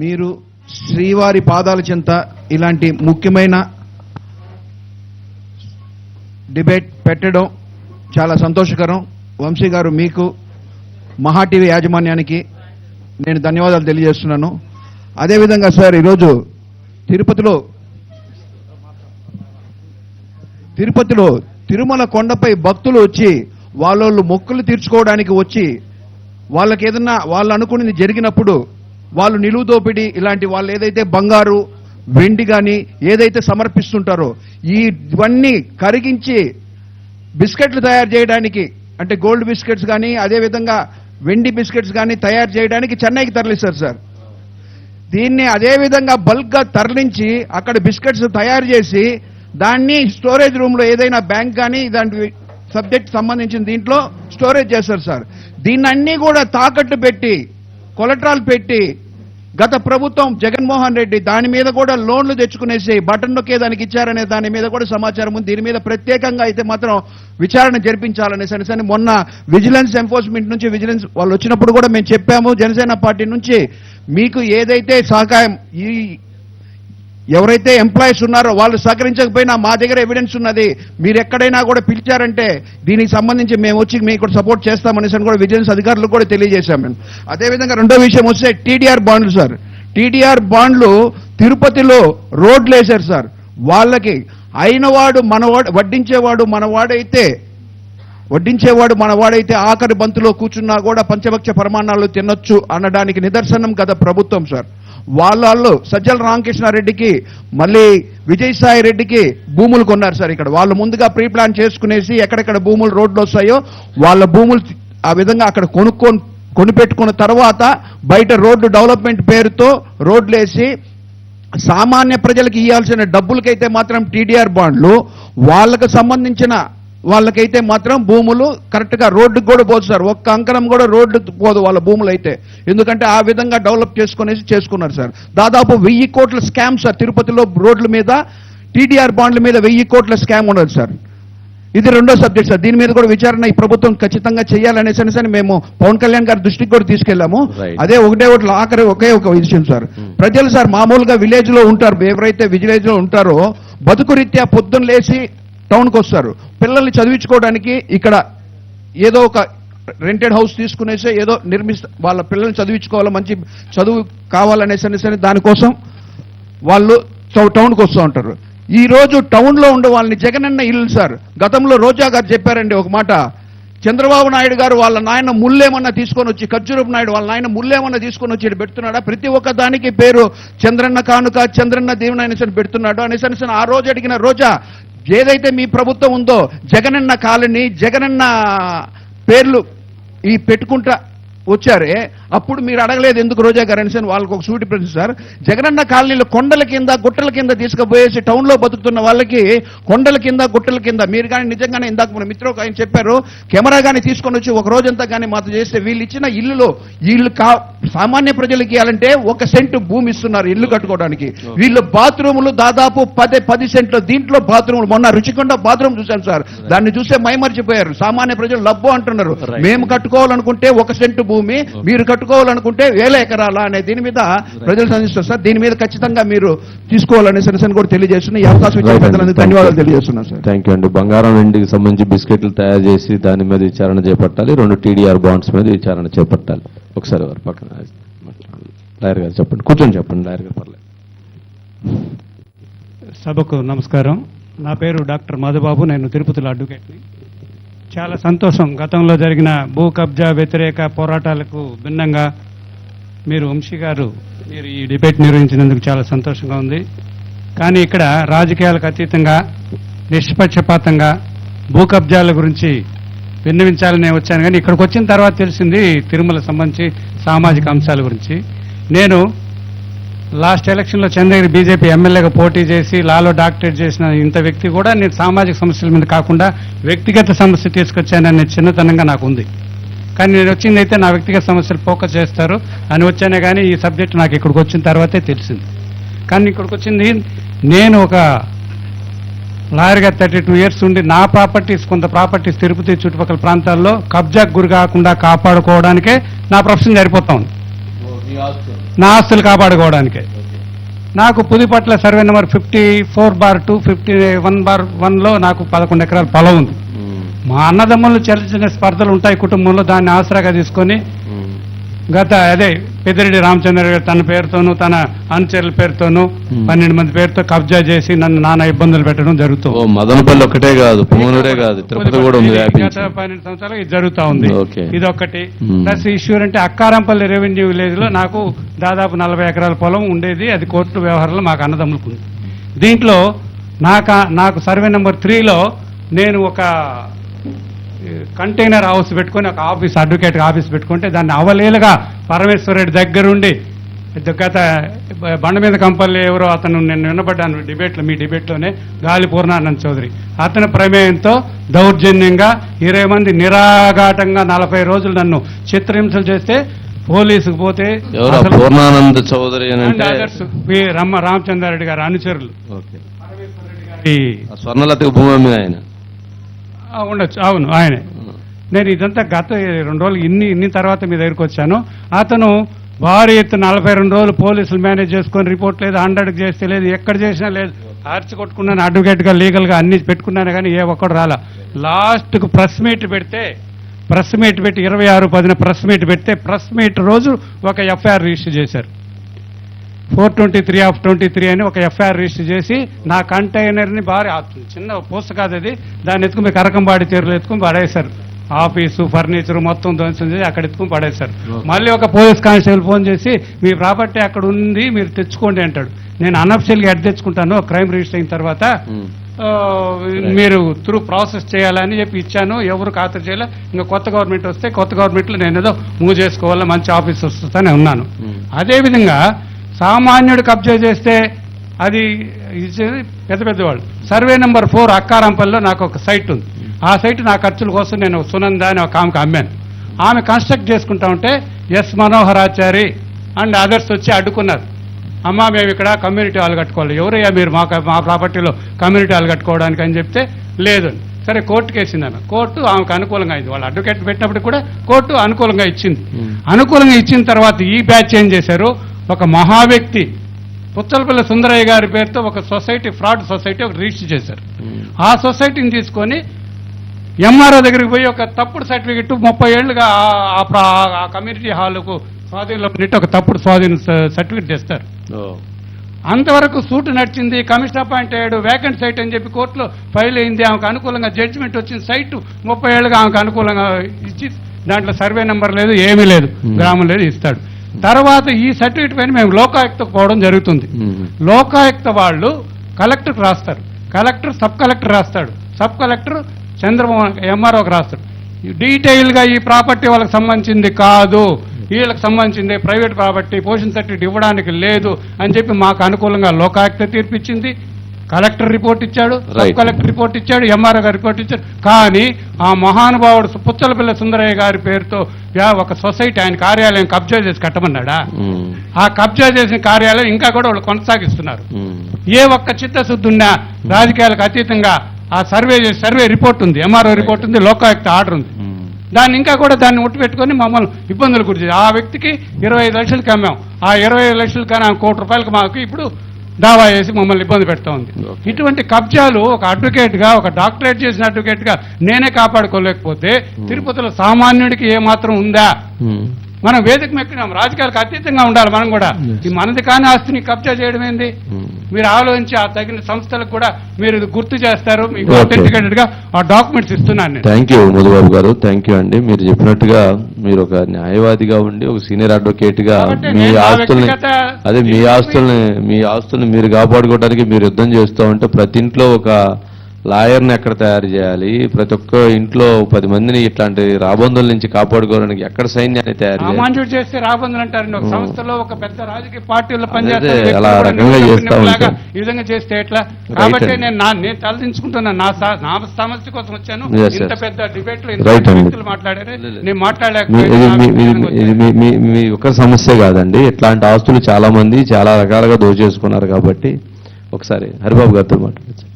మీరు శ్రీవారి పాదాల చెంత ఇలాంటి ముఖ్యమైన డిబేట్ పెట్టడం చాలా సంతోషకరం. వంశీ గారు మీకు మహా టీవీ యాజమాన్యానికి నేను ధన్యవాదాలు తెలియజేస్తున్నాను. అదేవిధంగా సార్ ఈరోజు తిరుపతిలో తిరుపతిలో తిరుమల కొండపై భక్తులు వచ్చి వాళ్ళోళ్ళు మొక్కులు తీర్చుకోవడానికి వచ్చి వాళ్ళకి ఏదన్నా వాళ్ళు అనుకునేది జరిగినప్పుడు వాళ్ళు నిలువు దోపిడీ ఇలాంటి వాళ్ళు ఏదైతే బంగారు వెండి కానీ ఏదైతే సమర్పిస్తుంటారో ఈ ఇవన్నీ కరిగించి బిస్కెట్లు తయారు చేయడానికి అంటే గోల్డ్ బిస్కెట్స్ కానీ అదేవిధంగా వెండి బిస్కెట్స్ కానీ తయారు చేయడానికి చెన్నైకి తరలిస్తారు సార్. దీన్ని అదేవిధంగా బల్క్గా తరలించి అక్కడ బిస్కెట్స్ తయారు చేసి దాన్ని స్టోరేజ్ రూమ్లో ఏదైనా బ్యాంక్ కానీ ఇలాంటి సబ్జెక్ట్ సంబంధించిన దీంట్లో స్టోరేజ్ చేస్తారు సార్. దీన్ని కూడా తాకట్టు పెట్టి కొలట్రాల్ పెట్టి గత ప్రభుత్వం జగన్మోహన్ రెడ్డి దాని మీద కూడా లోన్లు తెచ్చుకునేసి బటన్ నొక్కే దానికి ఇచ్చారనే దాని మీద కూడా సమాచారం ఉంది. దీని మీద ప్రత్యేకంగా అయితే మాత్రం విచారణ జరిపించాలనే సరే మొన్న విజిలెన్స్ ఎన్ఫోర్స్మెంట్ నుంచి విజిలెన్స్ వాళ్ళు వచ్చినప్పుడు కూడా మేము చెప్పాము. జనసేన పార్టీ నుంచి మీకు ఏదైతే సహకారం ఈ ఎవరైతే ఎంప్లాయీస్ ఉన్నారో వాళ్ళు సహకరించకపోయినా మా దగ్గర ఎవిడెన్స్ ఉన్నది. మీరు ఎక్కడైనా కూడా పిలిచారంటే దీనికి సంబంధించి మేము వచ్చి మీకు కూడా సపోర్ట్ చేస్తామనేసి అని కూడా విజిలెన్స్ అధికారులకు కూడా తెలియజేశాం మేము. అదేవిధంగా రెండో విషయం వస్తే టీడీఆర్ బాండ్లు సార్ టీడీఆర్ బాండ్లు తిరుపతిలో రోడ్లు వేశారు సార్ వాళ్ళకి అయినవాడు మనవాడు వడ్డించేవాడు మనవాడైతే వడ్డించేవాడు మనవాడైతే ఆఖరి బంతులో కూర్చున్నా కూడా పంచభక్ష ప్రమాణాలు తినొచ్చు అనడానికి నిదర్శనం గత ప్రభుత్వం సార్ వాళ్ళు సజ్జల రామకృష్ణారెడ్డికి మళ్ళీ విజయసాయి రెడ్డికి భూములు కొన్నారు సార్ ఇక్కడ. వాళ్ళు ముందుగా ప్రీ ప్లాన్ చేసుకునేసి ఎక్కడెక్కడ భూములు రోడ్లు వస్తాయో వాళ్ళ భూములు ఆ విధంగా అక్కడ కొనుక్కొని కొనిపెట్టుకున్న తర్వాత బయట రోడ్డు డెవలప్మెంట్ పేరుతో రోడ్లు వేసి సామాన్య ప్రజలకు ఇవ్వాల్సిన డబ్బులకైతే మాత్రం టీడీఆర్ బాండ్లు వాళ్ళకు సంబంధించిన వాళ్ళకైతే మాత్రం భూములు కరెక్ట్గా రోడ్డుకు కూడా పోదు సార్. ఒక్క అంకణం కూడా రోడ్డు పోదు వాళ్ళ భూములు అయితే ఎందుకంటే ఆ విధంగా డెవలప్ చేసుకునేసి చేసుకున్నారు సార్. దాదాపు వెయ్యి కోట్ల స్కామ్ సార్. తిరుపతిలో రోడ్ల మీద టీడీఆర్ బాండ్ల మీద వెయ్యి కోట్ల స్కామ్ ఉండదు సార్. ఇది రెండో సబ్జెక్ట్ సార్. దీని మీద కూడా విచారణ ఈ ప్రభుత్వం ఖచ్చితంగా చేయాలనేసి అని మేము పవన్ కళ్యాణ్ గారి దృష్టికి కూడా తీసుకెళ్ళాము. అదే ఒకటే ఒకటి ఆఖరి ఒకే ఒక విషయం సార్. ప్రజలు సార్ మామూలుగా విలేజ్లో ఉంటారు. ఎవరైతే విలేజ్లో ఉంటారో బతుకు రీత్యా పొద్దున్న లేచి టౌన్కి వస్తారు. పిల్లల్ని చదివించుకోవడానికి ఇక్కడ ఏదో ఒక రెంటెడ్ హౌస్ తీసుకునేసి ఏదో నిర్మిస్త వాళ్ళ పిల్లల్ని చదివించుకోవాలి మంచి చదువు కావాలనేసి అనేసి దానికోసం వాళ్ళు టౌన్కి వస్తూ ఉంటారు. ఈ రోజు టౌన్లో ఉండే వాళ్ళని జగనన్న ఇల్లు సార్ గతంలో రోజా గారు చెప్పారండి ఒక మాట. చంద్రబాబు నాయుడు గారు వాళ్ళ నాయన ముల్లేమన్నా తీసుకొని వచ్చి ఖర్జూరపు నాయుడు వాళ్ళ నాయన ముల్లేమన్నా తీసుకొని వచ్చి పెడుతున్నాడా? ప్రతి ఒక్క దానికి పేరు చంద్రన్న కానుక చంద్రన్న దేవుని అనేసి పెడుతున్నాడు. అనేసి అనేసి ఆ రోజు అడిగిన రోజా ఏదైతే మీ ప్రభుత్వం ఉందో జగనన్న కాలనీ జగనన్న పేర్లు ఈ పెట్టుకుంటా వచ్చారే అప్పుడు మీరు అడగలేదు ఎందుకు రోజా గారు అనేసి అని వాళ్ళకి ఒక సూటి ప్రశ్న సార్. జగనన్న కాలనీలో కొండల కింద గుట్టల కింద తీసుకుపోయేసి టౌన్లో బతుకుతున్న వాళ్ళకి కొండల కింద గుట్టల కింద మీరు కానీ నిజంగానే ఇందాక మన మిత్రులు ఒక ఆయన చెప్పారు కెమెరా కానీ తీసుకొని వచ్చి ఒక రోజంతా కానీ మాతో చేస్తే వీళ్ళు ఇచ్చిన ఇల్లులో వీళ్ళు కా సామాన్య ప్రజలకి ఇవ్వాలంటే ఒక సెంటు భూమి ఇస్తున్నారు ఇల్లు కట్టుకోవడానికి. వీళ్ళు బాత్రూములు దాదాపు పదే పది సెంట్లు దీంట్లో బాత్రూములు. మొన్న రుచికొండ బాత్రూమ్ చూశాను సార్. దాన్ని చూస్తే మైమర్చిపోయారు. సామాన్య ప్రజలు లబ్బు అంటున్నారు. మేము కట్టుకోవాలనుకుంటే ఒక సెంటు భూమి మీరు కట్టుకోవాలనుకుంటే వేల ఎకరాల అనే దీని మీద ప్రజలు సంధిస్తారు సార్. దీని మీద ఖచ్చితంగా మీరు తీసుకోవాలనే సరసని కూడా తెలియజేస్తున్నా. ఈ అవకాశం ఇచ్చిన పెద్దలందరికీ ధన్యవాదాలు తెలియజేస్తున్నాను సార్. థ్యాంక్ యూ అండి బంగారం వెండికి సంబంధించి బిస్కెట్లు తయారు చేసి దాని మీద విచారణ చేపట్టాలి. రెండు టీడీఆర్ బాండ్స్ మీద విచారణ చేపట్టాలి. ఒకసారి వారి పక్కన లాయర్ గారు చెప్పండి. కూర్చొని చెప్పండి. లాయర్ గారు పర్లేదు. సభకు నమస్కారం. నా పేరు డాక్టర్ మధుబాబు నేను తిరుపతిలో అడ్వకేట్ని చాలా సంతోషం. గతంలో జరిగిన భూ కబ్జా వ్యతిరేక పోరాటాలకు భిన్నంగా మీరు వంశీ గారు మీరు ఈ డిబేట్ నిర్వహించినందుకు చాలా సంతోషంగా ఉంది. కానీ ఇక్కడ రాజకీయాలకు అతీతంగా నిష్పక్షపాతంగా భూ కబ్జాల గురించి విన్నవించాలని వచ్చాను. కానీ ఇక్కడికి వచ్చిన తర్వాత తెలిసింది తిరుమల సంబంధించి సామాజిక అంశాల గురించి. నేను లాస్ట్ ఎలక్షన్లో చంద్రగిరి బీజేపీ ఎమ్మెల్యేగా పోటీ చేసి లాలో డాక్టరేట్ చేసిన ఇంత వ్యక్తి కూడా నేను సామాజిక సమస్యల మీద కాకుండా వ్యక్తిగత సమస్య తీసుకొచ్చాననే చిన్నతనంగా నాకు ఉంది. కానీ నేను వచ్చింది అయితే నా వ్యక్తిగత సమస్యలు ఫోకస్ చేస్తారు. అని వచ్చానే కానీ ఈ సబ్జెక్ట్ నాకు ఇక్కడికి వచ్చిన తర్వాతే తెలిసింది. కానీ ఇక్కడికి వచ్చింది నేను ఒక లాయర్గా థర్టీ టూ ఇయర్స్ ఉండి నా ప్రాపర్టీస్ కొంత ప్రాపర్టీస్ తిరుపతి చుట్టుపక్కల ప్రాంతాల్లో కబ్జాకు గురి కాకుండా కాపాడుకోవడానికే నా ప్రొఫెషన్ సరిపోతా ఉంది. నా ఆస్తులు కాపాడుకోవడానికే. నాకు Pudipatla survey number fifty four bar two fifty one bar వన్లో నాకు పదకొండు ఎకరాల పొలం ఉంది. మా అన్నదమ్ములు చిన్న స్పర్ధలు ఉంటాయి కుటుంబంలో దాన్ని ఆసరాగా తీసుకొని గత అదే పెద్దిరెడ్డి రామచంద్ర గారు తన పేరుతోనూ తన అనుచరుల పేరుతోనూ. పన్నెండు మంది పేరుతో కబ్జా చేసి నన్ను నానా ఇబ్బందులు పెట్టడం జరుగుతుంది మదనపల్లి ఒకటే కాదు పుంగనూరే కాదు తిరుపతి కూడా ఉంది గత పన్నెండు సంవత్సరాలు ఇది జరుగుతా ఉంది. ఇది ఒకటి. ప్లస్ ఇష్యూ అంటే అక్కారంపల్లి రెవెన్యూ విలేజ్లో నాకు దాదాపు నలభై ఎకరాల పొలం ఉండేది అది కోర్టు వ్యవహారంలో మాకు అన్నదమ్ములకు ఉంది దీంట్లో నాకు నాకు సర్వే నెంబర్ త్రీలో నేను ఒక కంటైనర్ హౌస్ పెట్టుకొని ఒక ఆఫీస్ అడ్వకేట్ ఆఫీస్ పెట్టుకుంటే దాన్ని అవలీలగా పరమేశ్వర రెడ్డి దగ్గరుండి గత బండ మీద కంపల్లి ఎవరో అతను నేను వినబడ్డాను డిబేట్లో మీ డిబేట్లోనే గాలి పూర్ణానంద్ చౌదరి. అతని ప్రమేయంతో దౌర్జన్యంగా ఇరవై మంది నిరాఘాటంగా నలభై రోజులు నన్ను చిత్రహింసలు చేస్తే పోలీసుకు పోతే పూర్ణానంద చౌదరి వి రమ్మ రామచంద్రారెడ్డి గారి అనుచరులు. స్వర్ణలతకు భూమి ఆయన. ఉండొచ్చు. అవును ఆయనే. నేను ఇదంతా గత రెండు రోజులు ఇన్ని ఇన్ని తర్వాత మీ దగ్గరికి వచ్చాను. అతను భారీ ఎత్తు నలభై రెండు రోజులు పోలీసులు మేనేజ్ చేసుకొని రిపోర్ట్ లేదు హండ్రెడ్కి చేస్తే లేదు ఎక్కడ చేసినా లేదు. ఆర్చి కొట్టుకున్నాను అడ్వకేట్గా లీగల్గా అన్ని పెట్టుకున్నాను కానీ ఏ ఒక్కడు రాలా. లాస్ట్కు ప్రెస్ మీట్ పెడితే ప్రెస్ మీట్ పెట్టి ఇరవై ఆరు పదిన ప్రెస్ మీట్ పెడితే ప్రెస్ మీట్ రోజు ఒక ఎఫ్ఐఆర్ రిజిస్టర్ చేశారు. Four twenty three of twenty three అని ఒక ఎఫ్ఐఆర్ రిజిస్టర్ చేసి నా కంటైనర్ని భారీ చిన్న పూస కాదు అది. దాన్ని ఎత్తుకుని కరకంబాడి తీరులో ఎత్తుకుని పడేశారు. ఆఫీసు ఫర్నిచర్ మొత్తం ధ్వంసం చేసి అక్కడ ఎత్తుకుని పడేశారు. మళ్ళీ ఒక పోలీస్ కానిస్టేబుల్ ఫోన్ చేసి మీ ప్రాపర్టీ అక్కడ ఉంది మీరు తెచ్చుకోండి అంటాడు. నేను అనఫిషియల్గా ఎడ్ తెచ్చుకుంటాను క్రైమ్ రిజిస్టర్ అయిన తర్వాత మీరు త్రూ ప్రాసెస్ చేయాలని చెప్పి ఇచ్చాను ఎవరు ఖాతరు చేయాలి. ఇంకా కొత్త గవర్నమెంట్ వస్తే కొత్త గవర్నమెంట్లో నేను ఏదో మూవ్ చేసుకోవాలా మంచి ఆఫీస్ వస్తుందని ఉన్నాను. అదేవిధంగా సామాన్యుడు కబ్జా చేస్తే అది ఇచ్చేది పెద్ద పెద్దవాళ్ళు. సర్వే నెంబర్ ఫోర్ అక్కారంపల్లిలో నాకు ఒక సైట్ ఉంది. ఆ సైట్ నా ఖర్చుల కోసం నేను సునంద అని ఒక ఆమెకు అమ్మాను. ఆమె కన్స్ట్రక్ట్ చేసుకుంటా ఉంటే ఎస్ మనోహరాచారి అండ్ అదర్స్ వచ్చి అడ్డుకున్నారు. అమ్మ మేము ఇక్కడ కమ్యూనిటీ హాల్ కట్టుకోవాలి. ఎవరయ్యా మీరు మా మా ప్రాపర్టీలో కమ్యూనిటీ హాల్ కట్టుకోవడానికి అని చెప్తే లేదు. సరే కోర్టుకి వేసింది ఆమె కోర్టు ఆమెకు అనుకూలంగా అయింది. వాళ్ళు అడ్వకేట్ పెట్టినప్పుడు కూడా కోర్టు అనుకూలంగా ఇచ్చింది. అనుకూలంగా ఇచ్చిన తర్వాత ఈ బ్యాచ్ ఏం చేశారు? ఒక మహా వ్యక్తి పుచ్చలపల్లి సుందరయ్య గారి పేరుతో ఒక సొసైటీ ఫ్రాడ్ సొసైటీ ఒక రిజిస్టర్ చేశారు ఉమ్. ఆ సొసైటీని తీసుకొని ఎంఆర్ఓ దగ్గరికి పోయి ఒక తప్పుడు సర్టిఫికెట్ ముప్పై ఏళ్ళుగా ఆ- కమ్యూనిటీ హాల్కు స్వాధీనంలో పెట్టి ఒక తప్పుడు స్వాధీన సర్టిఫికెట్ తెస్తారు. అంతవరకు సూటు నడిచింది కమిషన్ అపాయింట్ అయ్యాడు వేకెంట్ సైట్ అని చెప్పి కోర్టులో ఫైల్ అయింది ఆమెకు అనుకూలంగా జడ్జిమెంట్ వచ్చిన సైట్ ముప్పై ఏళ్ళుగా ఆమెకు అనుకూలంగా ఇచ్చి దాంట్లో సర్వే నెంబర్ లేదు ఏమీ లేదు Hmm. గ్రామం లేదు ఇస్తాడు తర్వాత ఈ సర్టిఫికేట్ పైన మేము లోకాయుక్తకు పోవడం జరుగుతుంది. లోకాయుక్త వాళ్ళు కలెక్టర్కి రాస్తారు. కలెక్టర్ సబ్ కలెక్టర్ రాస్తాడు. సబ్ కలెక్టర్ చంద్రమోహన్ ఎంఆర్ఓకి రాస్తాడు. డీటెయిల్గా ఈ ప్రాపర్టీ వాళ్ళకి సంబంధించింది కాదు. వీళ్ళకి సంబంధించింది ప్రైవేట్ ప్రాపర్టీ పోషన్ సర్టిఫికేట్ ఇవ్వడానికి లేదు అని చెప్పి మాకు అనుకూలంగా లోకాయుక్త తీర్పు ఇచ్చింది కలెక్టర్ రిపోర్ట్ ఇచ్చాడు సబ్. కలెక్టర్ రిపోర్ట్ ఇచ్చాడు ఎంఆర్ఓ గారు రిపోర్ట్ ఇచ్చాడు కానీ ఆ మహానుభావుడు పుచ్చలపిల్ల సుందరయ్య గారి పేరుతో యా- ఒక సొసైటీ ఆయన కార్యాలయం కబ్జా చేసి కట్టమన్నాడా ఉమ్. ఆ కబ్జా చేసిన కార్యాలయం ఇంకా కూడా వాళ్ళు కొనసాగిస్తున్నారు ఉమ్. ఏ ఒక్క చిత్తశుద్ధి ఉన్నా రాజకీయాలకు అతీతంగా ఆ సర్వే చేసి సర్వే రిపోర్ట్ ఉంది ఎంఆర్ఓ రిపోర్ట్ ఉంది లోకాయుక్త ఆర్డర్ ఉంది ఉమ్. దాన్ని ఇంకా కూడా దాన్ని ఒట్టు పెట్టుకొని మమ్మల్ని ఇబ్బందులు గురి చేసి ఆ వ్యక్తికి ఇరవై ఐదు లక్షలకి అమ్మాం ఆ ఇరవై ఐదు లక్షలు కానీ కోటి రూపాయలకు మాకు ఇప్పుడు దావా చేసి మమ్మల్ని ఇబ్బంది పెడతా ఉంది. ఇటువంటి కబ్జాలు ఒక అడ్వకేట్గా ఒక డాక్టరేట్ చేసిన అడ్వకేట్గా నేనే కాపాడుకోలేకపోతే తిరుపతిలో సామాన్యుడికి ఏ మాత్రం ఉందా. మనం వేదిక ఎక్కినాం. రాజకీయాలకు అతీతంగా ఉండాలి మనం కూడా. ఈ మనది కాని ఆస్తిని కబ్జా చేయడం ఏంది? ఉమ్. మీరు ఆలోచించి ఆ తగిన సంస్థలకు కూడా మీరు ఇది గుర్తు చేస్తారు. మీకు. అథెంటికేటెడ్గా ఆ డాక్యుమెంట్స్ ఇస్తున్నాను నేను. థ్యాంక్ యూ మధుబాబు గారు. థ్యాంక్ యూ అండి. మీరు చెప్పినట్టుగా మీరు ఒక న్యాయవాదిగా ఉండి ఒక సీనియర్ అడ్వకేట్గా మీ ఆస్తుల్ని అదే మీ ఆస్తుల్ని మీ ఆస్తుల్ని మీరు కాపాడుకోవడానికి మీరు యుద్ధం చేస్తూ ఉంటే ప్రతి ఇంట్లో ఒక లాయర్ని ఎక్కడ తయారు చేయాలి ప్రతి ఒక్క ఇంట్లో పది మందిని ఇట్లాంటి రాబందుల నుంచి కాపాడుకోవడానికి ఎక్కడ సైన్యాన్ని తయారు చేయాలి చేస్తే రాబందులు అంటారు ఒక. సంస్థలో ఒక పెద్ద రాజకీయ పార్టీలో పనిచేస్తారు అలా రకంగా చేస్తా. ఈ విధంగా చేస్తే ఎట్లా కాబట్టి. నేను నా నేను తలదించుకుంటున్నాను నా నా సమస్య కోసం వచ్చాను ఇంత. పెద్ద డిబేట్లో. వ్యక్తులు మాట్లాడారు. నేను మీ- ఇది మాట్లాడలేకపోయాను మీ- ఒక్క సమస్య కాదండి ఇట్లాంటి ఆస్తులు చాలా మంది చాలా రకాలుగా దోచేసుకున్నారు కాబట్టి ఒకసారి హరిబాబు గారితో మాట్లాడచ్చు